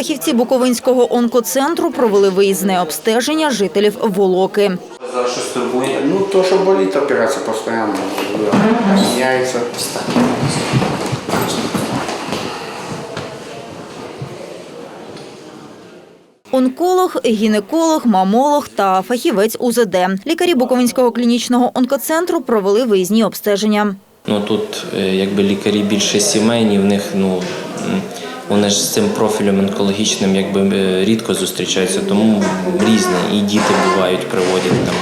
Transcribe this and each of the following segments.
Фахівці Буковинського онкоцентру провели виїзне обстеження жителів Волоки. Зараз щось турбує. Ну, то, что болит, операция постоянно меняется. Онколог, гінеколог, мамолог та фахівець УЗД. Лікарі Буковинського клінічного онкоцентру провели виїзні обстеження. Ну тут е, якби лікарі більше сімейні, в них ну вони ж з цим профілем онкологічним якби е, рідко зустрічаються, тому різні. І діти бувають, приводять там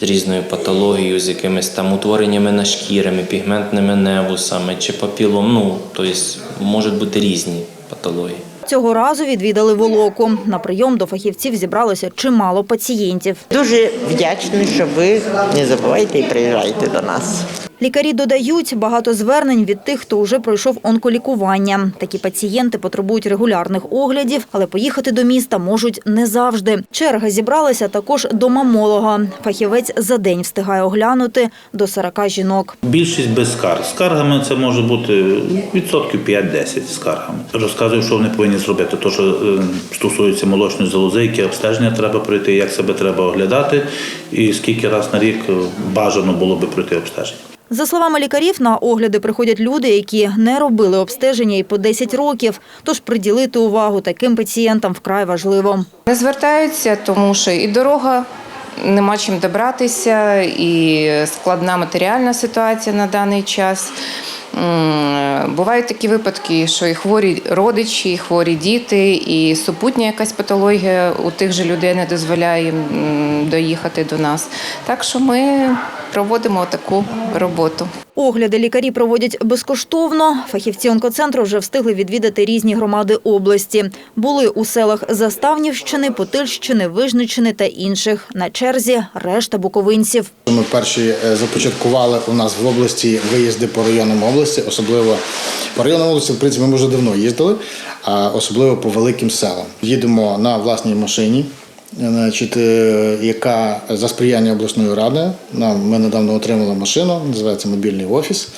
з різною патологією, з якимись там утвореннями на шкірами, пігментними невусами чи папілом. Ну, тобто можуть бути різні патології. Цього разу відвідали Волоку. На прийом до фахівців зібралося чимало пацієнтів. Дуже вдячний, що ви не забувайте і приїжджайте до нас. Лікарі додають багато звернень від тих, хто вже пройшов онколікування. Такі пацієнти потребують регулярних оглядів, але поїхати до міста можуть не завжди. Черга зібралася також до мамолога. Фахівець за день встигає оглянути до 40 жінок. Більшість без скарг. Скаргами це може бути відсотків 5-10 скаргами. Розказую, що вони повинні зробити. То, що е, стосується молочної залози, які обстеження треба пройти, як себе треба оглядати, і скільки раз на рік бажано було би пройти обстеження. За словами лікарів, на огляди приходять люди, які не робили обстеження і по 10 років. Тож приділити увагу таким пацієнтам вкрай важливо. Не звертаються, тому що і дорога нема чим добратися, і складна матеріальна ситуація на даний час. Бувають такі випадки, що і хворі родичі, і хворі діти, і супутня якась патологія у тих же людей не дозволяє м, доїхати до нас. Так що ми проводимо таку роботу. Огляди лікарі проводять безкоштовно. Фахівці онкоцентру вже встигли відвідати різні громади області. Були у селах Заставнівщини, Потильщини, Вижничини та інших. На черзі решта буковинців. Ми перші е, започаткували у нас в області виїзди по районам області, особливо по районам області, в принципі, ми вже давно їздили, а особливо по великим селам. Їдемо на власній машині. Значить, е, яка за сприяння обласної ради нам ми недавно отримали машину, називається мобільний офіс,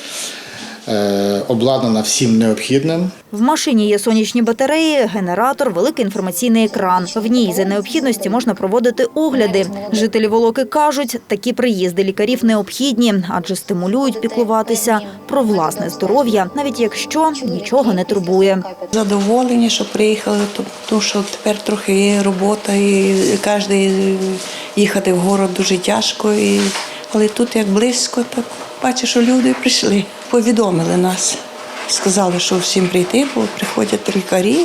обладнана всім необхідним. В машині є сонячні батареї, генератор, великий інформаційний екран. В ній за необхідності можна проводити огляди. Жителі Волоки кажуть, такі приїзди лікарів необхідні, адже стимулюють піклуватися про власне здоров'я, навіть якщо нічого не турбує. Задоволені, що приїхали, то- тому що тепер трохи є робота, і кожен їхати в город дуже тяжко. І, але тут як близько, так бачу, що люди прийшли, повідомили нас. Сказали, що всім прийти, бо приходять лікарі.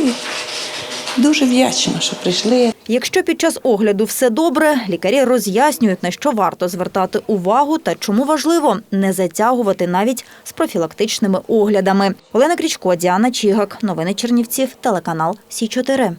Дуже вдячна, що прийшли. Якщо під час огляду все добре, лікарі роз'яснюють, на що варто звертати увагу та чому важливо не затягувати навіть з профілактичними оглядами. Олена Крічко, Діана Чігак. Новини Чернівців, телеканал Сі 4